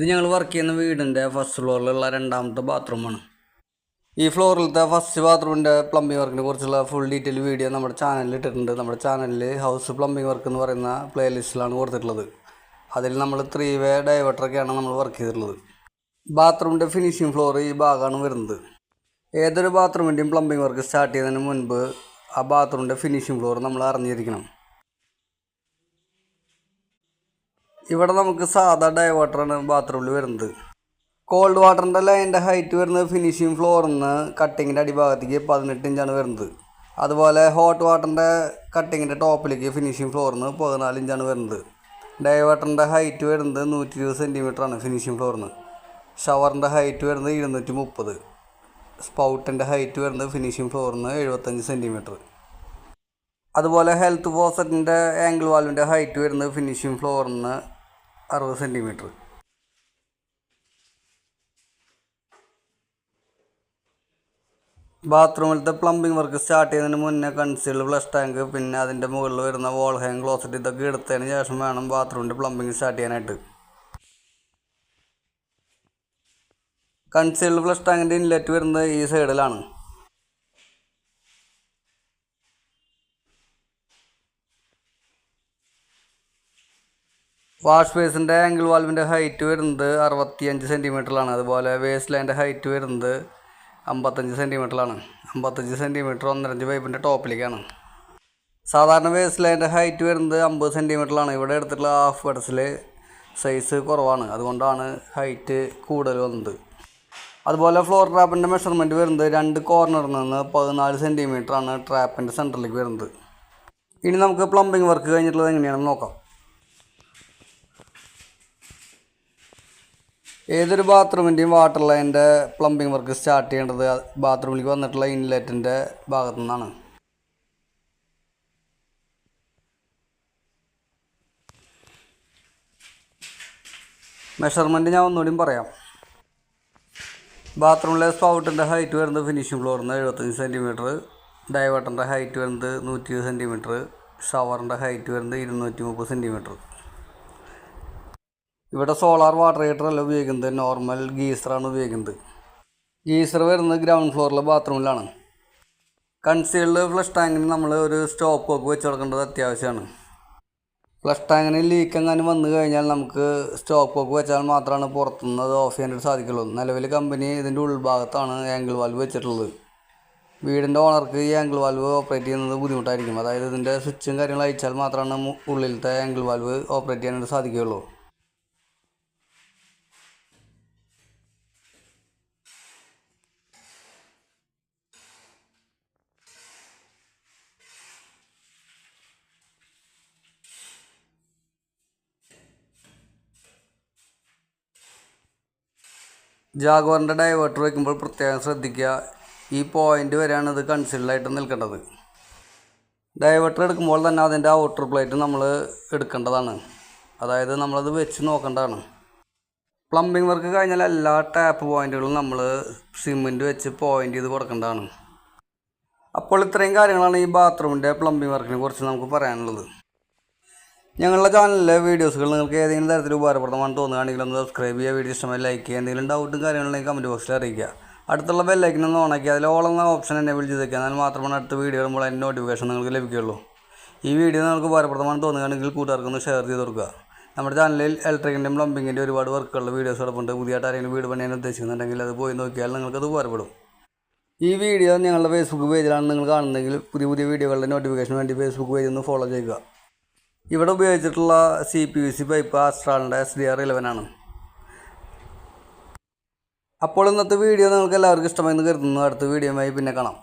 ഇത് ഞങ്ങൾ വർക്ക് ചെയ്യുന്ന വീടിന്റെ ഫസ്റ്റ് ഫ്ലോറിലുള്ള രണ്ടാമത്തെ ബാത്റൂമാണ് ഈ ഫ്ലോറിലത്തെ ഫസ്റ്റ് ബാത്റൂമിന്റെ പ്ലംബിംഗ് വർക്കിനെ കുറിച്ചുള്ള ഫുൾ ഡീറ്റെയിൽ വീഡിയോ നമ്മുടെ ചാനലിൽ ഇട്ടിട്ടുണ്ട്. നമ്മുടെ ചാനലിൽ ഹൗസ് പ്ലംബിംഗ് വർക്ക് എന്ന് പറയുന്ന പ്ലേലിസ്റ്റിലാണ് കൊടുത്തിട്ടുള്ളത്. അതിൽ നമ്മൾ ത്രീ വേ ഡൈവേർട്ടറൊക്കെയാണ് നമ്മൾ വർക്ക് ചെയ്തിട്ടുള്ളത്. ബാത്റൂമിന്റെ ഫിനിഷിംഗ് ഫ്ലോർ ഈ ഭാഗമാണ് വരുന്നത്. ഏതൊരു ബാത്റൂമിന്റെയും പ്ലംബിംഗ് വർക്ക് സ്റ്റാർട്ട് ചെയ്യുന്നതിന് മുൻപ് ആ ബാത്റൂമിന്റെ ഫിനിഷിംഗ് ഫ്ലോർ നമ്മൾ അറിഞ്ഞിരിക്കണം. ഇവിടെ നമുക്ക് സാധാ ഡൈവേർട്ടറാണ് ബാത്റൂമിൽ വരുന്നത്. കോൾഡ് വാട്ടറിന്റെ ലൈനിന്റെ ഹൈറ്റ് വരുന്നത് ഫിനിഷിംഗ് ഫ്ലോറിൽ നിന്ന് കട്ടിങ്ങിന്റെ അടിഭാഗത്തേക്ക് പതിനെട്ട് ഇഞ്ചാണ് വരുന്നത്. അതുപോലെ ഹോട്ട് വാട്ടറിന്റെ കട്ടിങ്ങിന്റെ ടോപ്പിലേക്ക് ഫിനിഷിംഗ് ഫ്ലോറിൽ നിന്ന് പതിനാല് ഇഞ്ചാണ് വരുന്നത്. ഡൈവേർട്ടറിന്റെ ഹൈറ്റ് വരുന്നത് നൂറ്റി ഇരുപത് സെന്റിമീറ്ററാണ് ഫിനിഷിംഗ് ഫ്ലോറിൽ നിന്ന് ഷവറിന്റെ ഹൈറ്റ് വരുന്നത് ഇരുന്നൂറ്റി മുപ്പത് സ്പൗട്ടിന്റെ ഹൈറ്റ് വരുന്നത് ഫിനിഷിംഗ് ഫ്ലോറിൽ നിന്ന് എഴുപത്തഞ്ച് സെന്റിമീറ്റർ അതുപോലെ ഹെൽത്ത് ഫോസറ്റിന്റെ ആംഗിൾ വാൽവിന്റെ ഹൈറ്റ് വരുന്നത് ഫിനിഷിംഗ് ഫ്ലോറിൽ നിന്ന് അറുപത് സെന്റിമീറ്റർ ബാത്റൂമിലത്തെ പ്ലംബിംഗ് വർക്ക് സ്റ്റാർട്ട് ചെയ്യുന്നതിന് മുന്നേ കൺസീൽഡ് ഫ്ലഷ് ടാങ്ക് പിന്നെ അതിന്റെ മുകളിൽ വരുന്ന വോൾ ഹാങ് ക്ലോസറ്റ് ഇതൊക്കെ എടുത്തതിന് ശേഷം വേണം ബാത്റൂമിന്റെ പ്ലംബിംഗ് സ്റ്റാർട്ട് ചെയ്യാനായിട്ട്. കൺസീൽഡ് ഫ്ലഷ് ടാങ്കിന്റെ ഇൻലെറ്റ് വരുന്നത് ഈ സൈഡിലാണ് വാഷ് ബേസിന്റെ ആംഗിൾ വാൽവിന്റെ ഹൈറ്റ് വരുന്നത് അറുപത്തിയഞ്ച് സെന്റിമീറ്ററിലാണ് അതുപോലെ വേസ്റ്റ് ലൈന്റെ ഹൈറ്റ് വരുന്നത് അമ്പത്തഞ്ച് സെന്റിമീറ്ററിലാണ് അമ്പത്തഞ്ച് സെന്റിമീറ്റർ ഒന്നരഞ്ച് പൈപ്പിന്റെ ടോപ്പിലേക്കാണ് സാധാരണ വേസ്റ്റ് ലൈന്റെ ഹൈറ്റ് വരുന്നത് അമ്പത് സെന്റിമീറ്ററിലാണ് ഇവിടെ എടുത്തിട്ടുള്ള ഹാഫ് ബെഡ്സിൽ സൈസ് കുറവാണ്. അതുകൊണ്ടാണ് ഹൈറ്റ് കൂടുതൽ വന്നത്. അതുപോലെ ഫ്ലോർ ട്രാപ്പിന്റെ മെഷർമെന്റ് വരുന്നത് രണ്ട് കോർണറിൽ നിന്ന് പതിനാല് സെന്റിമീറ്ററാണ് ട്രാപ്പിന്റെ സെന്ററിലേക്ക് വരുന്നത്. ഇനി നമുക്ക് പ്ലംബിംഗ് വർക്ക് കഴിഞ്ഞിട്ടുള്ളത് എങ്ങനെയാണെന്ന് നോക്കാം. ഏതൊരു ബാത്റൂമിന്റെയും വാട്ടർ ലൈനിന്റെ പ്ലംബിംഗ് വർക്ക് സ്റ്റാർട്ട് ചെയ്യേണ്ടത് ബാത്റൂമിലേക്ക് വന്നിട്ടുള്ള ഇൻലെറ്റിന്റെ ഭാഗത്തു നിന്നാണ്. മെഷർമെന്റ് ഞാൻ ഒന്നുകൂടിയും പറയാം. ബാത്റൂമിലെ സ്പൗട്ടിന്റെ ഹൈറ്റ് വരുന്നത് ഫിനിഷിംഗ് ഫ്ലോറിൽ നിന്ന് എഴുപത്തഞ്ച് സെന്റിമീറ്റർ ഡൈവേർട്ടറിന്റെ ഹൈറ്റ് വരുന്നത് നൂറ്റി സെന്റിമീറ്റർ ഷവറിന്റെ ഹൈറ്റ് വരുന്നത് ഇരുന്നൂറ്റി മുപ്പത് സെന്റിമീറ്റർ ഇവിടെ സോളാർ വാട്ടർ ഹീറ്റർ അല്ല ഉപയോഗിക്കുന്നത്. നോർമൽ ഗീസറാണ് ഉപയോഗിക്കുന്നത്. ഗീസർ വരുന്നത് ഗ്രൗണ്ട് ഫ്ലോറിലെ ബാത്റൂമിലാണ് കൺസീൽഡ് ഫ്ലഷ് ടാങ്കിന് നമ്മൾ ഒരു സ്റ്റോപ്പ് ഒക്കെ വെച്ച് കൊടുക്കേണ്ടത് അത്യാവശ്യമാണ്. ഫ്ലഷ് ടാങ്കിന് ലീക്ക് എങ്ങാനും വന്നു കഴിഞ്ഞാൽ നമുക്ക് സ്റ്റോപ്പ് ഒക്കെ വെച്ചാൽ മാത്രമാണ് പുറത്തുനിന്ന് അത് ഓഫ് ചെയ്യാനായിട്ട് സാധിക്കുള്ളൂ. നിലവിൽ കമ്പനി ഇതിന്റെ ഉൾഭാഗത്താണ് ആംഗിൾ വാൽവ് വെച്ചിട്ടുള്ളത്. വീടിന്റെ ഓണർക്ക് ഈ ആംഗിൾ വാൽവ് ഓപ്പറേറ്റ് ചെയ്യുന്നത് ബുദ്ധിമുട്ടായിരിക്കും. അതായത് ഇതിന്റെ സ്വിച്ചും കാര്യങ്ങളും അയച്ചാൽ മാത്രമാണ് ഉള്ളിലത്തെ ആംഗിൾ വാൽവ് ഓപ്പറേറ്റ് ചെയ്യാനായിട്ട് സാധിക്കുകയുള്ളൂ. ജാഗോറിന്റെ ഡൈവേർട്ടർ വയ്ക്കുമ്പോൾ പ്രത്യേകം ശ്രദ്ധിക്കുക. ഈ പോയിന്റ് വരെയാണ് ഇത് കൺസീൽഡായിട്ട് നിൽക്കേണ്ടത്. ഡൈവേർട്ടർ എടുക്കുമ്പോൾ തന്നെ അതിന്റെ ഔട്ടർ പ്ലേറ്റ് നമ്മൾ എടുക്കേണ്ടതാണ്. അതായത് നമ്മളത് വെച്ച് നോക്കേണ്ടതാണ്. പ്ലംബിംഗ് വർക്ക് കഴിഞ്ഞാൽ എല്ലാ ടാപ്പ് പോയിന്റുകളും നമ്മൾ സിമെന്റ് വെച്ച് പോയിന്റ് ചെയ്ത് കൊടുക്കേണ്ടതാണ്. അപ്പോൾ ഇത്രയും കാര്യങ്ങളാണ് ഈ ബാത്റൂമിന്റെ പ്ലംബിംഗ് വർക്കിനെ കുറിച്ച് നമുക്ക് പറയാനുള്ളത്. ഞങ്ങളുടെ ചാനലിലെ വീഡിയോസുകൾ നിങ്ങൾക്ക് ഏതെങ്കിലും തരത്തിൽ ഉപകാരപ്രദമാണെന്ന് തോന്നുകയാണെങ്കിൽ ഒന്ന് സബ്സ്ക്രൈബ് ചെയ്യുക വീഡിയോ ഇഷ്ടമായി ലൈക്ക് ചെയ്യുക എന്തെങ്കിലും ഡൗട്ടും കാര്യങ്ങളുണ്ടെങ്കിൽ കമന്റ് ബോക്സിൽ അറിയിക്കുക. അടുത്തുള്ള ബെല്ലൈക്കൻ ഒന്ന് ഓണാക്കി അതിൽ ഓൾ എന്ന ഓപ്ഷൻ എന്നെ വിളിച്ച് വെക്കുക. എന്നാൽ മാത്രമാണ് അടുത്ത വീഡിയോ വരുമ്പോൾ അതിന്റെ നോട്ടിഫിക്കേഷൻ നിങ്ങൾക്ക് ലഭിക്കുകയുള്ളൂ. ഈ വീഡിയോ നിങ്ങൾക്ക് ഉപകാരപ്രദമാണെന്ന് തോന്നുകയാണെങ്കിൽ കൂട്ടുകാർക്കൊന്ന് ഷെയർ ചെയ്ത് കൊടുക്കുക. നമ്മുടെ ചാനലിൽ ഇലക്ട്രിക്കിന്റെയും പ്ലംബിങ്ങിന്റെ ഒരുപാട് വർക്കുകളുടെ വീഡിയോസ് കിടപ്പുണ്ട്. പുതിയതായിട്ട് ആരെങ്കിലും വീട് പണിയാൻ ഉദ്ദേശിക്കുന്നുണ്ടെങ്കിൽ അത് പോയി നോക്കിയാൽ നിങ്ങൾക്കത് ഉപകാരപ്പെടും. ഈ വീഡിയോ ഞങ്ങളുടെ ഫേസ്ബുക്ക് പേജിലാണ് നിങ്ങൾ കാണുന്നതെങ്കിൽ പുതിയ പുതിയ വീഡിയോകളുടെ നോട്ടിഫിക്കേഷൻ വേണ്ടി ഫേസ്ബുക്ക് പേജ് ഒന്ന് ഫോളോ ചെയ്യുക. ഇവിടെ ഉപയോഗിച്ചിട്ടുള്ള C P U C pipe ആസ്ട്രാളിന്റെ S D R eleven ആണ്. അപ്പോൾ ഇന്നത്തെ വീഡിയോ നിങ്ങൾക്ക് എല്ലാവർക്കും ഇഷ്ടമായി എന്ന് കരുതുന്നു. അടുത്ത വീഡിയോയുമായി പിന്നെ കാണാം.